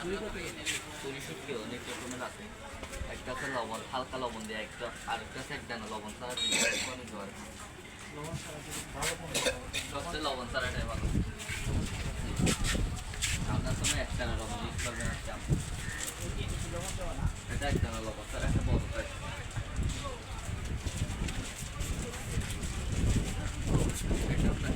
চুরি শুটকি অনেক রকমের আছে। একটা আছে লবণ, হালকা লবণ দিয়ে একটা, আরেকটা আছে এক দানা লবণ ছাড়া সবচেয়ে লবণ সারাটাই ভালো। আপনার সময় এক দানা লবণ ইউজ করবেন আজকে এটা এক দানা লবণ ছাড়া একটা বড় এটা আপনার